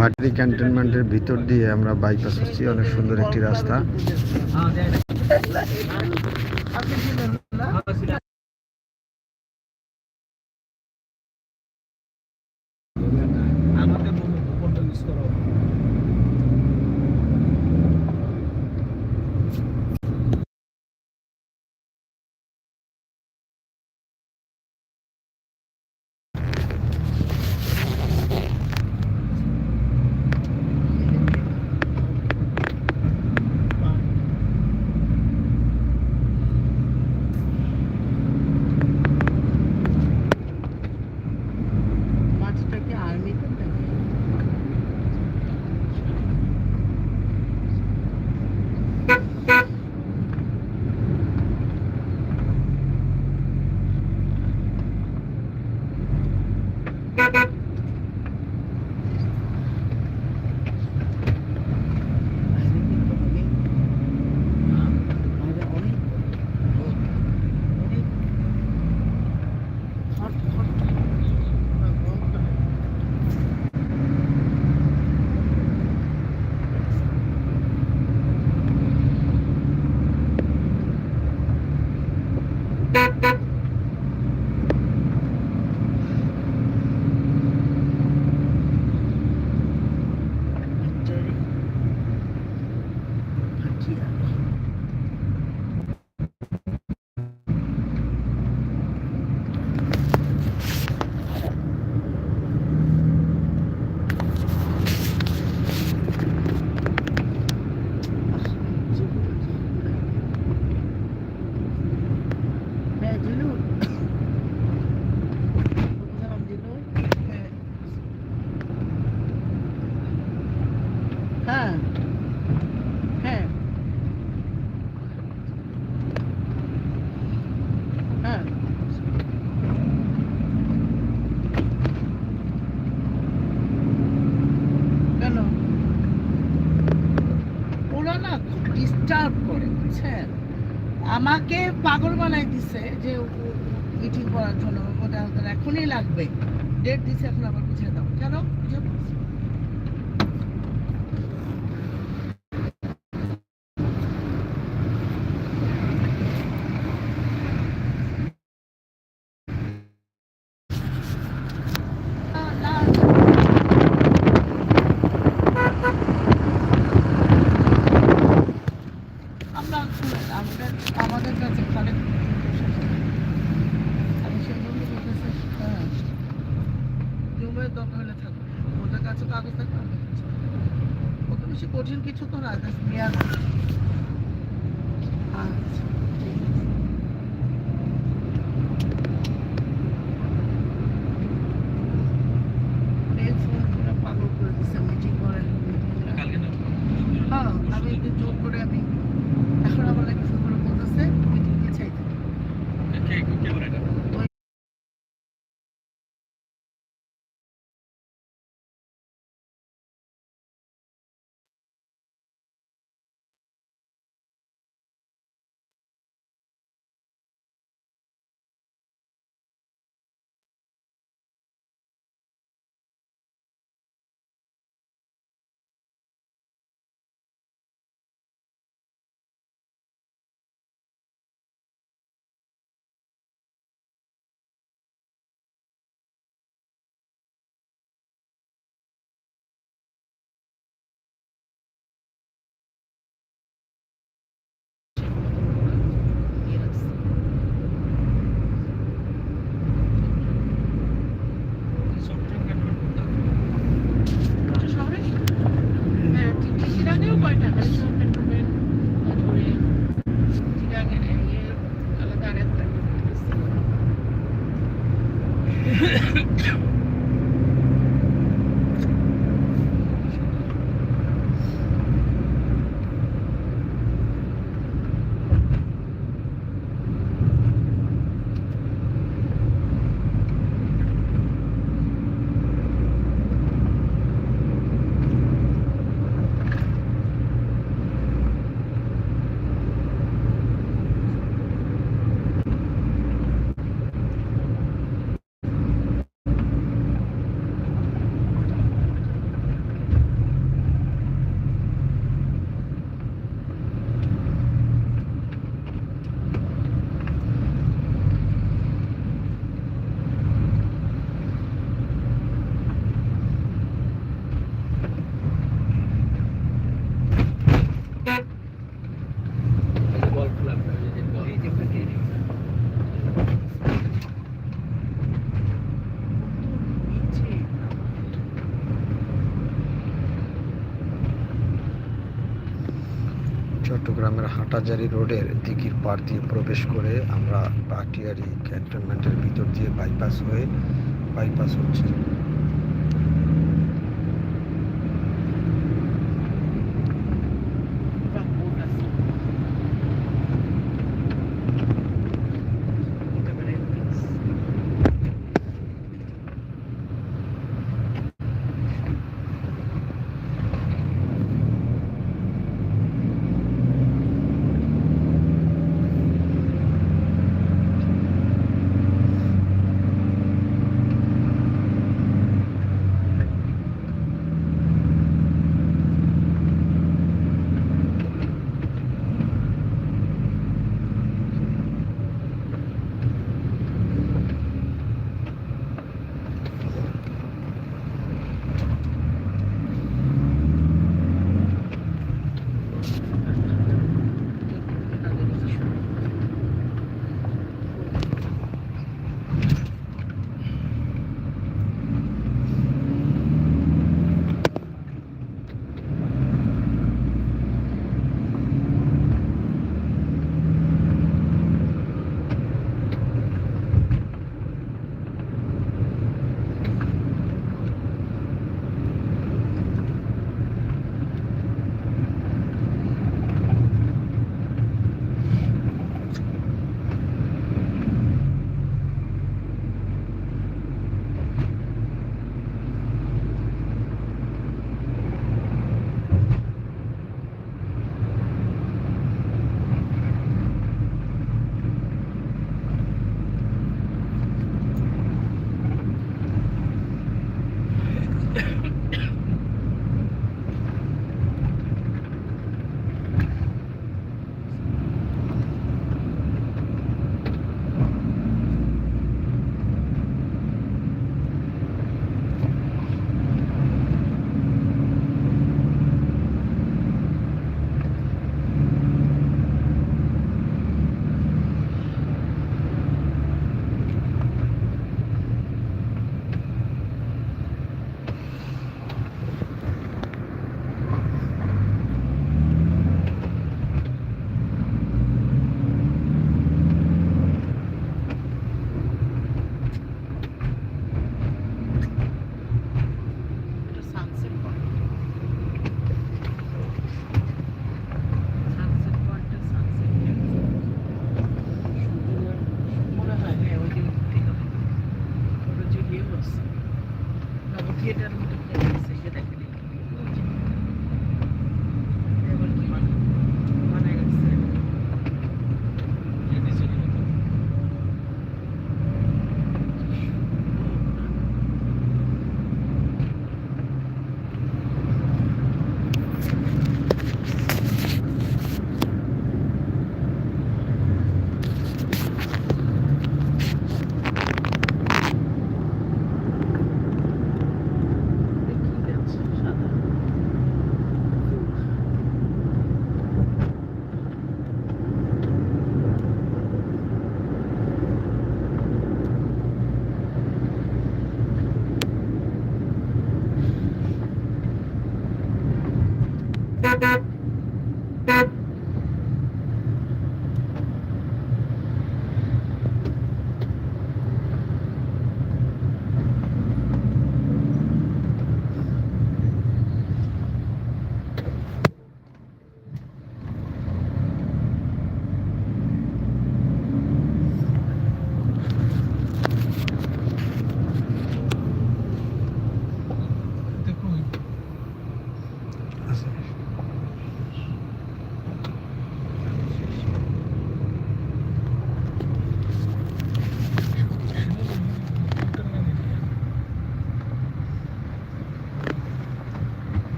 ভাটি ক্যান্টনমেন্টের ভিতর দিয়ে আমরা বাইপাস হচ্ছি অনেক সুন্দর একটি রাস্তা। ডিস্টার্ব করে, বুঝছেন? আমাকে পাগল বানাই দিছে যে মিটিং করার জন্য এখনই লাগবে। ডেট দিছে এখন আবার বুঝিয়ে দাও। কেন? কাগজে অত বেশি কঠিন কিছু তো রাজা জাস্ট আচ্ছা চট্টগ্রামের হাটাজারি রোডের দিঘির পাড় দিয়ে প্রবেশ করে আমরা পাটিয়ারি ক্যান্টনমেন্টের ভিতর দিয়ে বাইপাস হয়ে বাইপাস হচ্ছে।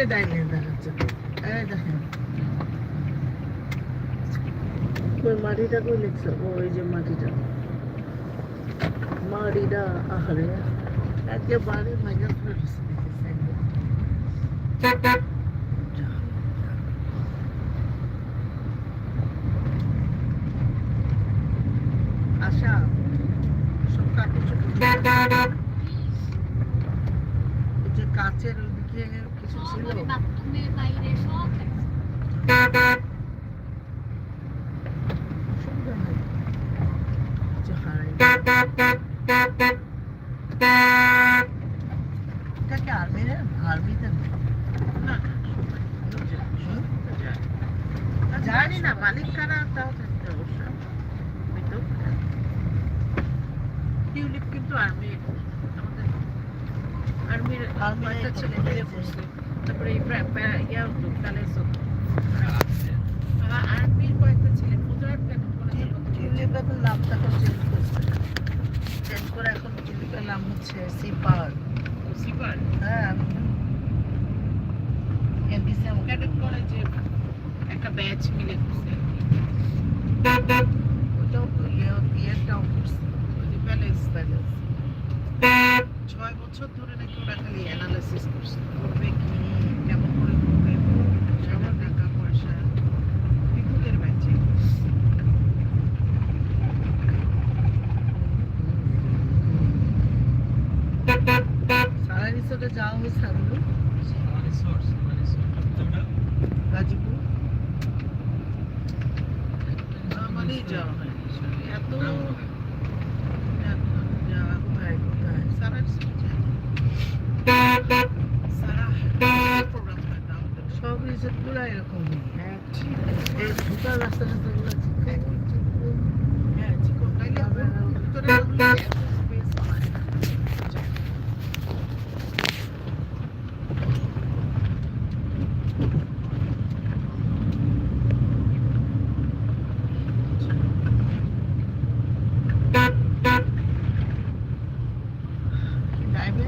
যে ডাইনে দেখাচ্ছে। এই দেখেন। ওই মাটিটা কই লিখছে? ওই যে মাটিটা। মাটিটা আহারে। একেবারে ভাইয়া ফেলছে দেখেছে একদম। যা এই যে কাচের ওইদিকে কিছু ছিল বাথরুমের বাইরে সব আর্মির জানি না কিন্তু আর্মি আমাদের আর্মির Army একটা ছেলে মিলে করছে। তারপরে এই প্রা- প্রা- ইয়া হতো আর্মির কয়েকটা ছেলে গুজরাট কেন করে টিউলিপের তো চেঞ্জ করছে। চেঞ্জ করে এখন টিউলিপের নাম হচ্ছে সিপার সিপার হ্যাঁ। এমডিসি ক্যাডেট কলেজে একটা ব্যাচ মিলে করছে। ওটাও তো ইয়ে ইয়েটাও করছে প্যালেস প্যালেস ছয় বছর ধরে নাকি ওরা খালি অ্যানালাইসিস করছে। করবে কি কেমন করে করবে আমার টাকা পয়সা বিপুলের ব্যাচে সারা রিসোর্টে যাওয়া হয়েছে আগুলো সামারি সোর্স সামারি সোর্স তোমরা গাজীপুর আমারই যাওয়া হয় এত নাম হবে এত যাওয়া কোথায় কোথায় সারা সারা প্রোগ্রাম হয় না আমাদের সব রিসোর্টগুলো হ্যাঁ এই ঢুকার রাস্তাটা তো গুলো হ্যাঁ চিকন তাইলে ভিতরে এত স্পেস হয় না টাইমে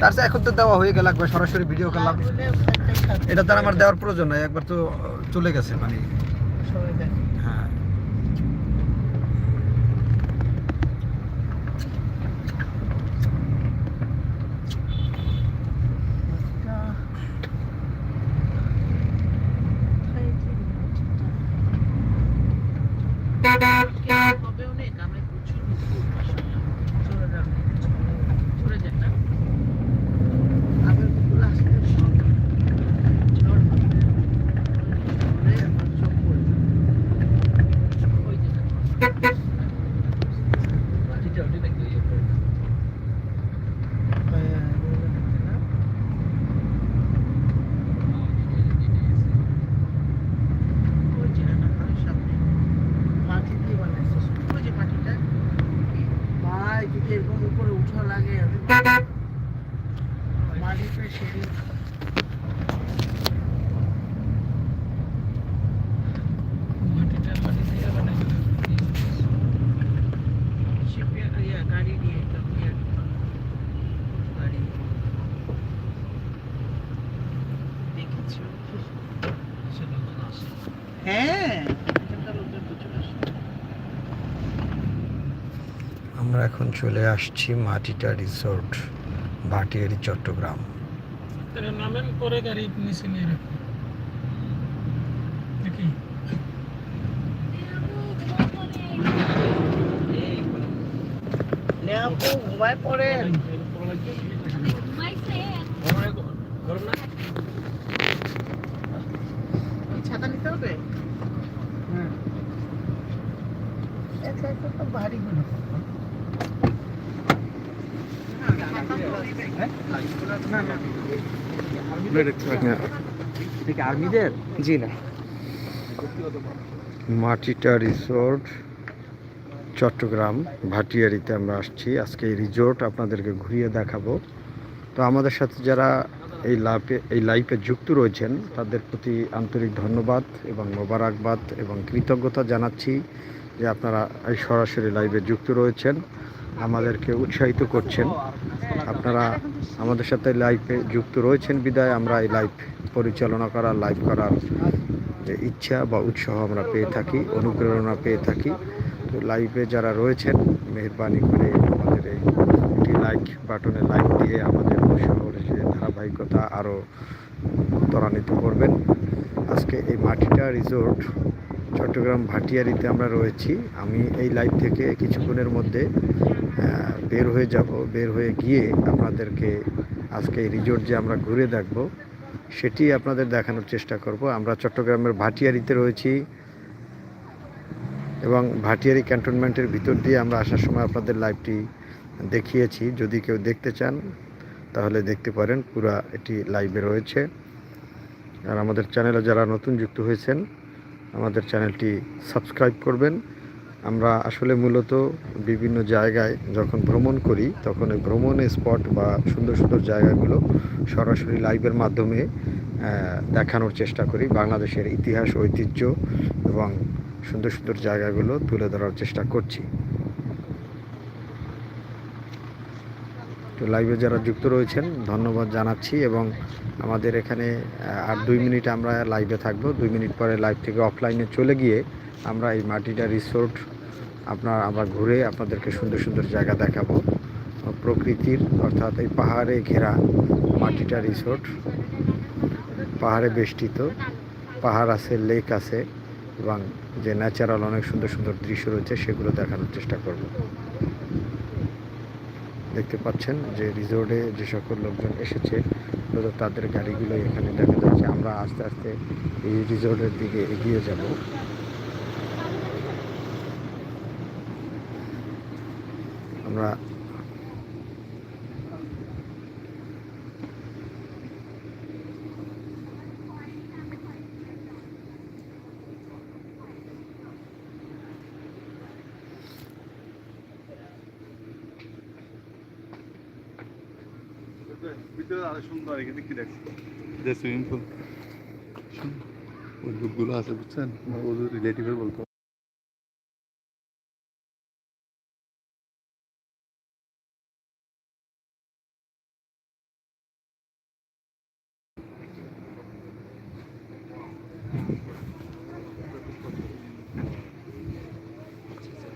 তার এখন তো দেওয়া হয়ে গেল একবার সরাসরি ভিডিও করলাম। এটা তার আমার দেওয়ার প্রয়োজন নাই একবার তো চলে গেছে মানে সবাই দেখে হ্যাঁ কবেও নেই নামে প্রচুর চলে যান চলে যান না আগের কুকুর আসলে সব ঝড় হবে। ঝড়ে আমার চোখ পড়ে যাবে। ওই যে মাটিটা ওটি দেখতে ইয়ে করে হ্যাঁ, বললাম না? ওই যে না ওই সামনে মাটি দিয়ে বানাইছে সব। ওই যে মাটিটা ভাই যদি এরকম উপরে উঠা লাগে। মাটিতে সিঁড়ি মাটিটা মাটি দিয়ে বানাই শিপে ইয়া গাড়ি নিয়ে একটা ইয়ে গাড়ি দেখেছ সেটা তো না হ্যাঁ এখানকার লোকজন প্রচুর আসে আমরা এখন চলে আসছি মাটিটা রিসোর্ট ভাটিয়ারি চট্টগ্রাম। তাহলে নামেন পরে গাড়ি নিচে নিয়ে দেখি। ঘুমায় ছাতা নিতে হবে? একা একা তো ভারী গুলো আর্মিদের? জি না। মাটিটা রিসোর্ট চট্টগ্রাম ভাটিয়ারিতে আমরা আসছি। আজকে এই রিসোর্ট আপনাদেরকে ঘুরিয়ে দেখাবো। তো আমাদের সাথে যারা এই লাইফে এই লাইফে যুক্ত রয়েছেন তাদের প্রতি আন্তরিক ধন্যবাদ এবং মোবারকবাদ এবং কৃতজ্ঞতা জানাচ্ছি যে আপনারা এই সরাসরি লাইভে যুক্ত রয়েছেন। আমাদেরকে উৎসাহিত করছেন। আপনারা আমাদের সাথে লাইভে যুক্ত রয়েছেন বিদায়। আমরা এই লাইভ পরিচালনা করার লাইভ করার যে ইচ্ছা বা উৎসাহ আমরা পেয়ে থাকি, অনুপ্রেরণা পেয়ে থাকি। তো লাইভে যারা রয়েছেন, মেহরবানি করে আমাদের এই একটি লাইক বাটনে লাইক দিয়ে আমাদের উৎসাহের যে ধারাবাহিকতা আরও ত্বরান্বিত করবেন। আজকে এই মাটিটা রিসোর্ট চট্টগ্রাম ভাটিয়ারিতে আমরা রয়েছি। আমি এই লাইভ থেকে কিছুক্ষণের মধ্যে বের হয়ে যাব, বের হয়ে গিয়ে আপনাদেরকে আজকে এই রিসোর্ট যে আমরা ঘুরে দেখব, সেটি আপনাদের দেখানোর চেষ্টা করব। আমরা চট্টগ্রামের ভাটিয়ারিতে রয়েছি এবং ভাটিয়ারি ক্যান্টনমেন্টের ভিতর দিয়ে আমরা আসার সময় আপনাদের লাইভটি দেখিয়েছি। যদি কেউ দেখতে চান, তাহলে দেখতে পারেন, পুরা এটি লাইভে রয়েছে। আর আমাদের চ্যানেলে যারা নতুন যুক্ত হয়েছেন, আমাদের চ্যানেলটি সাবস্ক্রাইব করবেন। আমরা আসলে মূলত বিভিন্ন জায়গায় যখন ভ্রমণ করি, তখন ওই ভ্রমণের স্পট বা সুন্দর সুন্দর জায়গাগুলো সরাসরি লাইভের মাধ্যমে দেখানোর চেষ্টা করি। বাংলাদেশের ইতিহাস, ঐতিহ্য এবং সুন্দর সুন্দর জায়গাগুলো তুলে ধরার চেষ্টা করছি। তো লাইভে যারা যুক্ত রয়েছেন, ধন্যবাদ জানাচ্ছি এবং আমাদের এখানে আর দুই মিনিট আমরা লাইভে থাকব। দুই মিনিট পরে লাইভ থেকে অফলাইনে চলে গিয়ে আমরা এই মাটিটা রিসোর্ট আপনার আমরা ঘুরে আপনাদেরকে সুন্দর সুন্দর জায়গা দেখাবো। প্রকৃতির, অর্থাৎ এই পাহাড়ে ঘেরা মাটিটা রিসোর্ট পাহাড়ে বেষ্টিত। পাহাড় আছে লেক আছে, এবং যে ন্যাচারাল অনেক সুন্দর সুন্দর দৃশ্য রয়েছে, সেগুলো দেখানোর চেষ্টা করব। দেখতে পাচ্ছেন যে রিসোর্টে যে সকল লোকজন এসেছে তাদের গাড়িগুলো এখানে দেখা যাচ্ছে। আমরা আস্তে আস্তে এই রিসোর্টের দিকে এগিয়ে যাব। আমরা ভিতরে আরও সুন্দর এখানে কি দেখছি যে সুইমিং পুল ওই লোকগুলো আছে বুঝছেন ওদের রিলেটিভের বলতো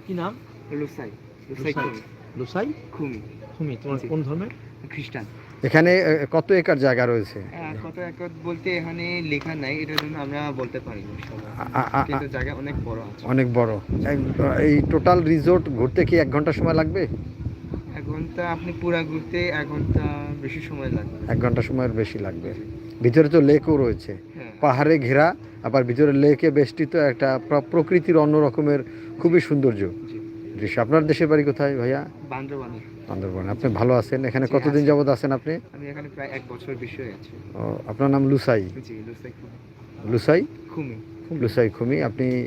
কি নাম লুসাই লুসাই লুসাই। খুমি। খুমি। তোমার কোন ধর্মের? খ্রিস্টান। এখানে কত একর জায়গা রয়েছে? কত একর বলতে এখানে লেখা নাই এটার জন্য আমরা বলতে পারি কিন্তু জায়গা অনেক বড় আছে। অনেক বড়। এই টোটাল রিসোর্ট ঘুরতে কি এক ঘণ্টা সময় লাগবে? এক ঘণ্টা আপনি পুরা ঘুরতে এক ঘণ্টা বেশি সময় লাগবে। এক ঘণ্টা সময়ের বেশি লাগবে। ভিতরে তো লেকও রয়েছে। হ্যাঁ। পাহাড়ে ঘেরা আবার ভিতরে লেকে বেষ্টিত একটা প্রকৃতির অন্য রকমের খুবই সৌন্দর্য। জি দৃশ্য আপনার দেশের বাড়ি কোথায় ভাইয়া? বান্দরবানে। বান্দরবান। আপনি ভালো আছেন? এখানে কতদিন। যাবত আছেন আপনি? আমি এখানে প্রায় এক বছর বিষয় আছে ও, আপনার নাম লুসাই? জি লুসাই খুমি। লুসাই? খুমি। লুসাই খুমি। আপনি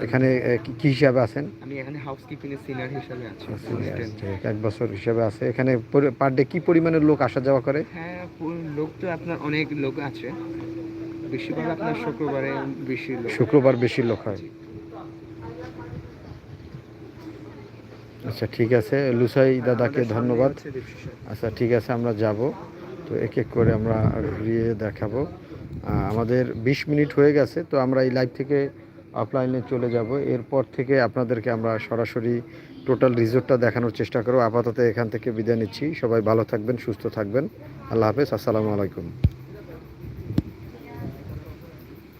এখানে কি- হিসাবে আছেন? আমি এখানে হাউসকিপিং এর সিনিয়র হিসেবে আছি। আচ্ছা, এক বছর হিসাবে আছে। এখানে পার ডে কি পরিমাণের লোক আসা যাওয়া করে? হ্যাঁ লোক তো আপনার অনেক লোক আছে। বেশিরভাগ আপনার শুক্রবারে বেশি লোক। শুক্রবার বেশি লোক হয়। আচ্ছা ঠিক আছে। লুসাই দাদাকে ধন্যবাদ। আচ্ছা ঠিক আছে, আমরা যাব। তো এক এক করে আমরা ঘুরিয়ে দেখাবো। আমাদের বিশ মিনিট হয়ে গেছে, তো আমরা এই লাইভ থেকে অফলাইনে চলে যাব। এরপর থেকে আপনাদেরকে আমরা সরাসরি টোটাল রিসোর্টটা দেখানোর চেষ্টা করব। আপাতত এখান থেকে বিদায় নিচ্ছি। সবাই ভালো থাকবেন, সুস্থ থাকবেন। আল্লাহ হাফেজ, আসসালামু আলাইকুম।